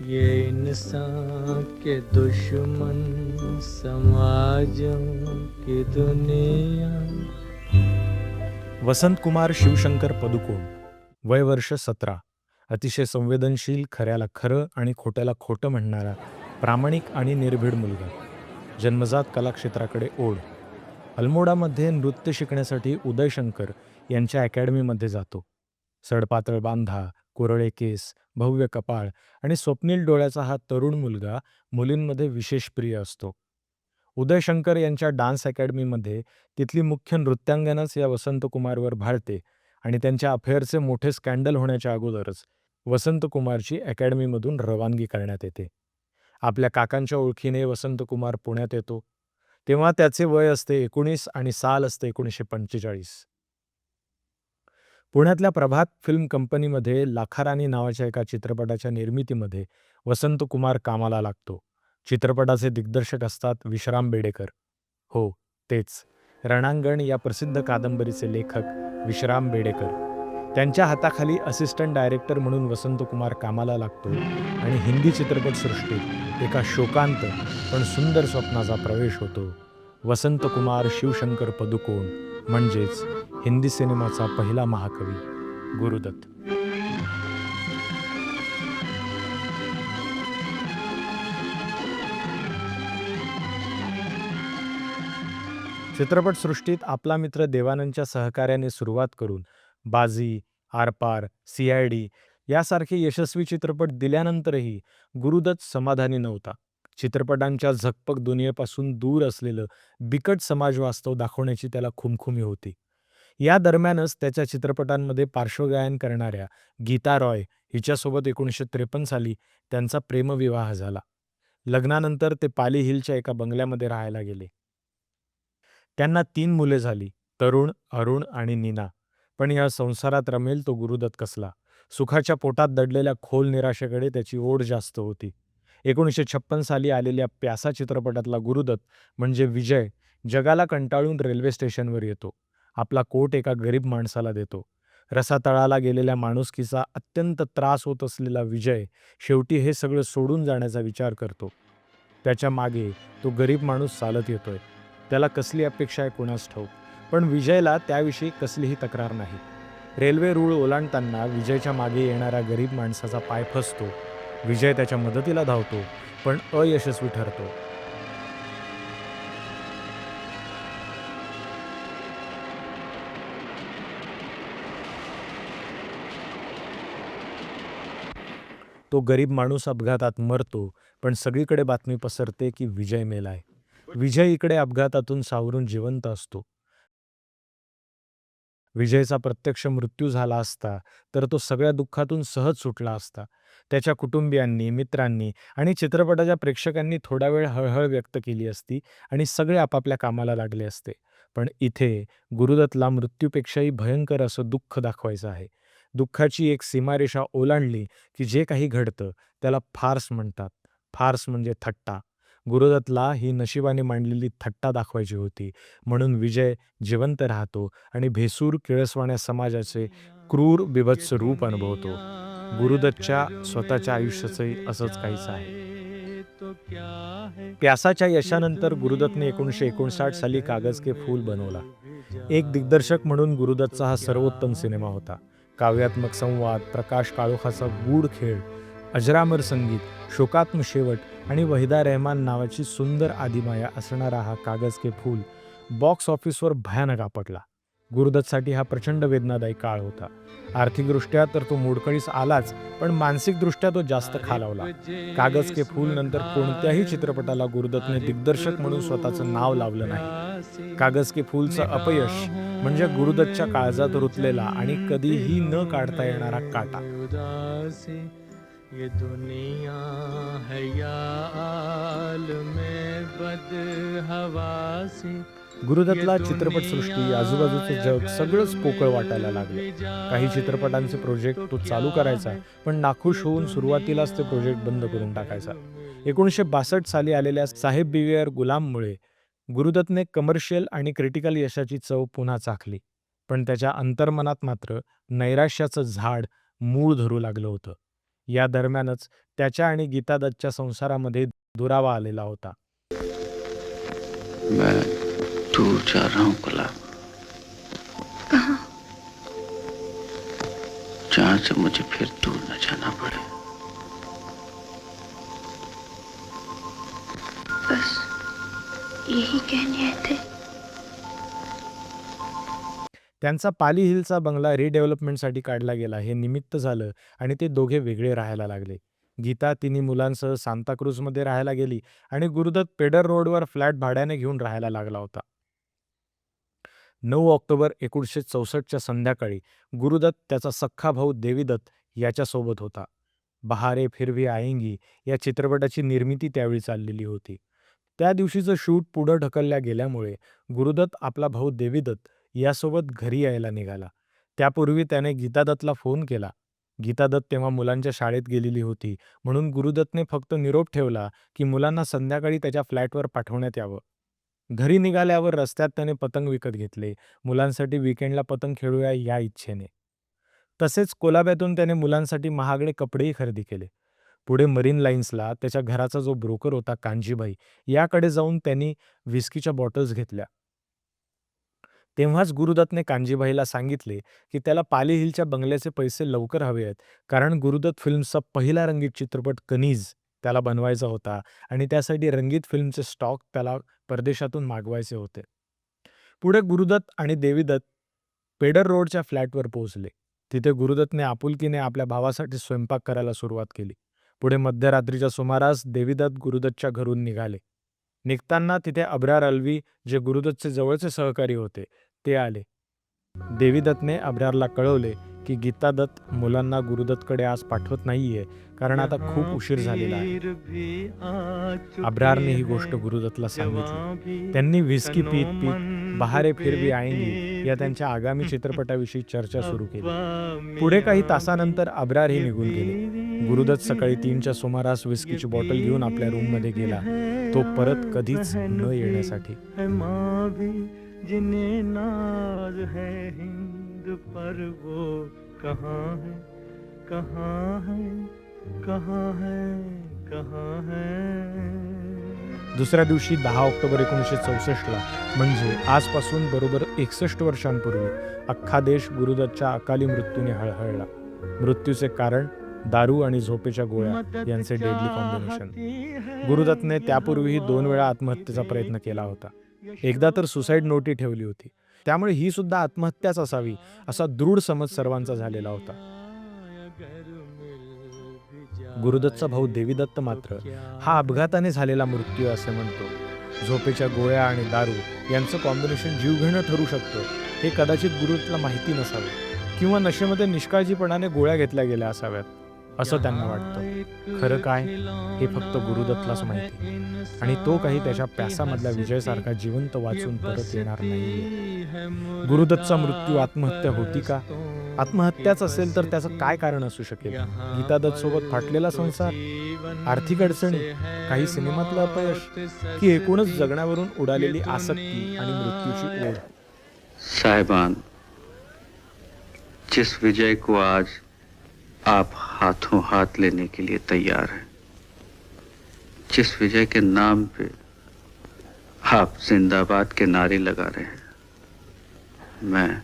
ये इंसान के दुश्मन समाजों की दुनिया। वसंतकुमार शिवशंकर पदुकोण वय वर्ष सतरा अतिशय संवेदनशील खऱ्याला खरं आणि खोट्याला खोटं म्हणणारा प्रामाणिक आणि निर्भीड मुलगा जन्मजात कलाक्षेत्राकडे ओढ. अल्मोडामध्ये नृत्य शिकण्यासाठी उदयशंकर यांच्या अकॅडमीमध्ये जातो. सडपातळ बांधा कोरळे केस भव्य कपाळ आणि स्वप्नील डोळ्याचा हा तरुण मुलगा मुलींमध्ये विशेष प्रिय असतो. उदयशंकर यांच्या डान्स अकॅडमीमध्ये तिथली मुख्य नृत्यांगनाच या वसंतकुमारवर भाळते आणि त्यांच्या अफेअरचे मोठे स्कॅन्डल होण्याच्या अगोदरच वसंतकुमारची अकॅडमीमधून रवानगी करण्यात येते. आपल्या काकांच्या ओळखीने वसंतकुमार पुण्यात येतो. तेव्हा त्याचे वय असते एकोणीस आणि साल असते एकोणीसशे पंचेचाळीस. पुण्यातल्या प्रभात फिल्म कंपनीमध्ये लाखाराणी नावाच्या एका चित्रपटाच्या निर्मितीमध्ये वसंतकुमार कामाला लागतो. चित्रपटाचे दिग्दर्शक असतात विश्राम बेडेकर. हो तेच. रणांगण या प्रसिद्ध कादंबरीचे लेखक विश्राम बेडेकर. त्यांच्या हाताखाली असिस्टंट डायरेक्टर म्हणून वसंतकुमार कामाला लागतो आणि हिंदी चित्रपटसृष्टीत एका शोकांत पण सुंदर स्वप्नाचा प्रवेश होतो. वसंतकुमार शिवशंकर पदुकोण म्हणजेच हिंदी सिनेमाचा पहिला महाकवी गुरुदत्त. चित्रपटसृष्टीत आपला मित्र देवानंदच्या सहकार्याने सुरुवात करून बाजी आरपार सी आय डी यासारखे यशस्वी चित्रपट दिल्यानंतरही गुरुदत्त समाधानी नव्हता. चित्रपटांच्या झकपक दुनियेपासून दूर असलेलं बिकट समाज वास्तव दाखवण्याची त्याला खुमखुमी होती. या दरम्यानच त्याच्या चित्रपटांमध्ये पार्श्वगायन करणाऱ्या गीता रॉय हिच्यासोबत एकोणीसशे त्रेपन्न साली त्यांचा प्रेमविवाह झाला. लग्नानंतर ते पाली हिलच्या एका बंगल्यामध्ये राहायला गेले. त्यांना तीन मुले झाली तरुण अरुण आणि नीना. पण या संसारात रमेल तो गुरुदत्त कसला? सुखाच्या पोटात दडलेल्या खोल निराशेकडे त्याची ओढ जास्त होती. एकोणीसशे छप्पन साली आलेल्या प्यासा चित्रपटातला गुरुदत्त म्हणजे विजय जगाला कंटाळून रेल्वे स्टेशनवर येतो. आपला कोट एका गरीब माणसाला देतो. रसातळाला गेलेल्या माणुसकीचा अत्यंत त्रास होत असलेला विजय शेवटी हे सगळं सोडून जाण्याचा विचार करतो. त्याच्यामागे तो गरीब माणूस चालत येतोय. त्याला कसली अपेक्षा आहे कोणास ठाऊक? पण विजयला त्याविषयी कसलीही तक्रार नाही. रेल्वे रूळ ओलांडताना विजयच्या मागे येणाऱ्या गरीब माणसाचा पाय फसतो. विजय त्याच्या मदतीला धावतो पण अयशस्वी ठरतो. तो गरीब माणूस अपघातात मरतो पण सगळीकडे बातमी पसरते की विजय मेलाय. विजय इकडे अपघातातून सावरून जिवंत असतो. विजयचा प्रत्यक्ष मृत्यू झाला असता तर तो सगळ्या दुःखातून सहज सुटला असता. त्याच्या कुटुंबियांनी मित्रांनी आणि चित्रपटाच्या प्रेक्षकांनी थोडा वेळ हळहळ व्यक्त केली असती आणि सगळे आपापल्या कामाला लागले असते. पण इथे गुरुदत्तला मृत्यूपेक्षाही भयंकर असं दुःख दाखवायचं आहे. दुःखाची एक सीमारेषा ओलांडली की जे काही घडतं त्याला फार्स म्हणतात. फार्स म्हणजे थट्टा. गुरुदत्तला ही नशिबाने मांडलेली थट्टा दाखवायची होती. म्हणून विजय जिवंत राहतो आणि भेसूर किळसवाण्या समाजाचे क्रूर बिभत्स रूप अनुभवतो. गुरुदत्तच्या स्वतःच्या आयुष्याचंही असंच काहीच आहे. प्यासाच्या यशानंतर गुरुदत्तने एकोणीसशे एकोणसाठ साली कागज के फूल बनवला. एक दिग्दर्शक म्हणून गुरुदत्तचा हा सर्वोत्तम सिनेमा होता. काव्यात्मक संवाद प्रकाश काळोखाचा गूढ खेळ अजरामर संगीत शोकात्म शेवट आणि वहिदा रहमान नावाची सुंदर आदिमाया असणारा हा कागज के फूल बॉक्स ऑफिसवर भयानक आपटला. गुरुदत्तसाठी हा प्रचंड वेदनादायी काळ होता. आर्थिकदृष्ट्या तर तो मोडकळीस आलाच पण मानसिकदृष्ट्या तो जास्त खालावला. कागज के फूल नंतर कोणत्याही चित्रपटाला गुरुदत्तने दिग्दर्शक म्हणून स्वतःचं नाव लावलं नाही. कागज के फूलचं अपयश म्हणजे गुरुदत्तच्या काळजात रुतलेला आणि कधीही न काढता येणारा काटा. ये दुनिया है या में बद हवासी गुरुदत्तला चित्रपटसृष्टी आजूबाजूचं जग सगळंच पोकळ वाटायला लागलं. काही चित्रपटांचे प्रोजेक्ट तो चालू करायचा पण नाखुश होऊन सुरुवातीलाच ते प्रोजेक्ट बंद करून टाकायचा. एकोणीसशे बासष्ट साली आलेल्या साहेब बिवेअर गुलाममुळे गुरुदत्तने कमर्शियल आणि क्रिटिकल यशाची चव पुन्हा चाखली. पण त्याच्या अंतर्मनात मात्र नैराश्याचं झाड मूळ धरू लागलं होतं. या दरम्यानच त्याच्या आणि गीता दत्तच्या संसारामध्ये दुरावा आलेला होता. मैं दूर जा रहा हूँ गुलाब जहाँ से मुझे फिर दूर न जाना पड़े। बस यही कहने आए थे। त्यांचा पाली हिलचा बंगला रिडेव्हलपमेंटसाठी काढला गेला. हे निमित्त झालं आणि ते दोघे वेगळे राहायला लागले. गीता तिन्ही मुलांसह सांताक्रूजमध्ये राहायला गेली आणि गुरुदत्त पेडर रोडवर फ्लॅट भाड्याने घेऊन राहायला लागला होता. नऊ ऑक्टोबर एकोणीसशे चौसष्टच्या संध्याकाळी गुरुदत्त त्याचा सख्खा भाऊ देवीदत्त याच्यासोबत होता. बहारे फिरवी आएंगी या चित्रपटाची निर्मिती त्यावेळी चाललेली होती. त्या दिवशीचं शूट पुढं ढकलल्या गेल्यामुळे गुरुदत्त आपला भाऊ देवीदत्त यासोबत घरी यायला निघाला. त्यापूर्वी त्याने गीतादत्तला फोन केला. गीतादत्त तेव्हा मुलांच्या शाळेत गेलेली होती. म्हणून गुरुदत्तने फक्त निरोप ठेवला की मुलांना संध्याकाळी त्याच्या फ्लॅटवर पाठवण्यात यावं. घरी निघाल्यावर रस्त्यात त्याने पतंग विकत घेतले. मुलांसाठी विकेंडला पतंग खेळूया या इच्छेने. तसेच कोलाब्यातून त्याने मुलांसाठी महागडे कपडेही खरेदी केले. पुढे मरीन लाईन्सला त्याच्या घराचा जो ब्रोकर होता कांजीबाई याकडे जाऊन त्यांनी विस्कीच्या बॉटल्स घेतल्या. तेव्हाच गुरुदत्तने कांजीबाईला सांगितले की त्याला पाली हिलच्या बंगल्याचे पैसे लवकर हवे आहेत. कारण गुरुदत्त फिल्मचा पहिला रंगीत चित्रपट कनीज त्याला बनवायचा होता आणि त्यासाठी रंगीत फिल्मचे स्टॉक त्याला परदेशातून मागवायचे होते. पुढे गुरुदत्त आणि देवीदत्त पेडर रोडच्या फ्लॅटवर पोहोचले. तिथे गुरुदत्तने आपुलकीने आपल्या भावासाठी स्वयंपाक करायला सुरुवात केली. पुढे मध्यरात्रीच्या सुमारास देवीदत्त गुरुदत्तच्या घरून निघाले. निघताना तिथे अब्रार अल्वी जे गुरुदत्तचे जवळचे सहकारी होते ते आले. देवीदत्तने अभ्रारला कळवले की गीता दत्त मुलांना गुरुदत्तकडे आज पाठवत नाहीये कारण आता खूप उशीर झालेला आहे. अभ्रारने ही गोष्ट गुरुदत्तला सांगितली. त्यांनी व्हिस्की पीत पीत बहारे फिरवी आएंगी या त्यांच्या आगामी चित्रपटाविषयी चर्चा सुरू केली. पुढे काही तासानंतर अब्रार हे निघून गेले. गुरुदत्त सकाळी तीनच्या सुमारास विस्कीची बॉटल घेऊन आपल्या रूममध्ये गेला. तो परत कधीच न येण्यासाठी. जिन्हें नाज है हिंद पर वो कहाँ है कहाँ है कहाँ है कहाँ है? दुसऱ्या दिवशी दहा ऑक्टोबर एकोणीसशे चौसष्टला म्हणजे आजपासून बरोबर एकसष्ट वर्षांपूर्वी अख्खा देश गुरुदत्तच्या अकाली मृत्यूने हळहळला. मृत्यूचे कारण दारू आणि झोपेच्या गोळ्या यांचे डेडली कॉम्बिनेशन गुरुदत्तने त्यापूर्वीही दोन वेळा आत्महत्येचा प्रयत्न केला होता. एकदा तर सुसाईड नोटी ठेवली होती. त्यामुळे ही सुद्धा आत्महत्याच असावी असा दृढ समज सर्वांचा झालेला होता. गुरुदत्तचा भाऊ देवीदत्त मात्र हा अपघाताने झालेला मृत्यू असे म्हणतो. झोपेच्या गोळ्या आणि दारू यांचं कॉम्बिनेशन जीवघेणं ठरू शकतं हे कदाचित गुरुदत्तला माहिती नसावं किंवा नशेमध्ये निष्काळजीपणाने गोळ्या घेतल्या गेल्या असाव्यात. असं त्यांना वाटतं. खरं काय? हे फक्त गुरुदत्तलाच माहिती आणि तो काही त्याच्या प्यासामधल्या विजयसारखा जिवंत वाचून परत येणार नाही गुरुदत्तचा मृत्यू आत्महत्या होती का? आत्महत्याच असेल तर त्याचं काय कारण असू शकेल? गीतादत्त सोबत फाटलेला संसार आर्थिक अडचणी काही सिनेमातलं अपयश की एकूणच जगण्यावरून उडालेली आसक्ती आणि मृत्यूची ओढ. साहेबान जिस विजय को आज आप हाथों हाथ लेने के लिए तैयार हैं। जिस विजय के नाम पे आप जिंदाबाद के नारे लगा रहे हैं मैं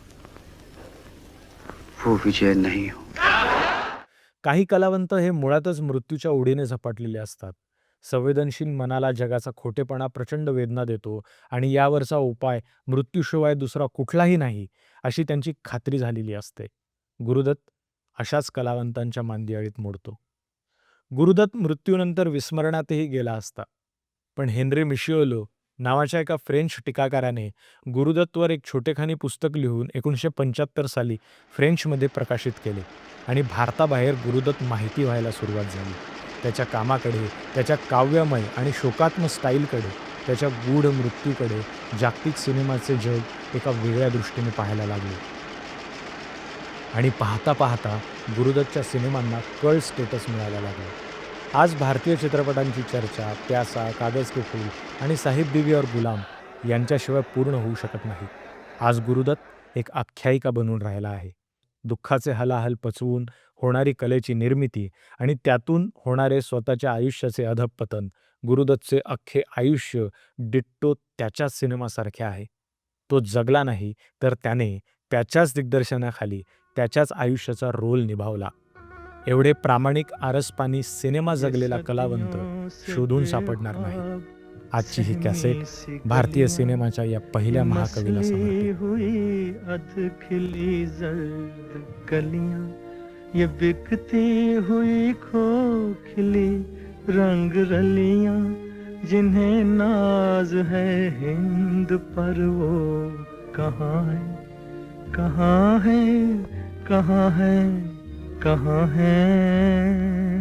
वो विजय नहीं हूं। काही कलावंत हे मुळातच मृत्यूच्या ओढीने झपाटलेले असतात. संवेदनशील मनाला जगाचा खोटेपणा प्रचंड वेदना देतो आणि यावरचा उपाय मृत्यूशिवाय दुसरा कुठलाही नाही अशी त्यांची खात्री झालेली असते. गुरुदत्त अशाच कलावंतांच्या मांदियाळीत मोडतो. गुरुदत्त मृत्यूनंतर विस्मरणातही गेला असता. पण हेनरी मिशिओलो नावाच्या एका फ्रेंच टीकाकाराने गुरुदत्तवर एक छोटेखानी पुस्तक लिहून एकोणीसशे पंच्याहत्तर साली फ्रेंचमध्ये प्रकाशित केले आणि भारताबाहेर गुरुदत्त माहिती व्हायला सुरुवात झाली. त्याच्या कामाकडे त्याच्या काव्यमय आणि शोकात्म स्टाईलकडे त्याच्या गूढ मृत्यूकडे जागतिक सिनेमाचे जग एका वेगळ्या दृष्टीने पाहायला लागले. आणि पाहता पाहता गुरुदत्तच्या सिनेमांना कळ स्टेटस मिळायला लागला. आज भारतीय चित्रपटांची चर्चा प्यासा कागज के फूल आणि साहिब बीबी और गुलाम यांच्याशिवाय पूर्ण होऊ शकत नाही. आज गुरुदत्त एक आख्यायिका बनून राहिला आहे. दुःखाचे हलाहल पचवून होणारी कलेची निर्मिती आणि त्यातून होणारे स्वतःच्या आयुष्याचे अधपतन गुरुदत्तचे अख्खे आयुष्य डिट्टो त्याच्याच सिनेमासारखे आहे. तो जगला नाही तर त्याने त्याच्याच दिग्दर्शनाखाली त्याच्याच आयुष्याचा रोल निभावला. एवढे प्रामाणिक आरसपानी सिनेमा जगलेला कलावंत शोधून सापडणार नाही. आजची ही कॅसेट भारतीय सिनेमाच्या या पहिल्या महाकवीला हुई ये बिकती हुई खोखली रंग रलियां जिन्हें नाज है हिंद पर वो कहाँ है? कहाँ है कहाँ है कहाँ है?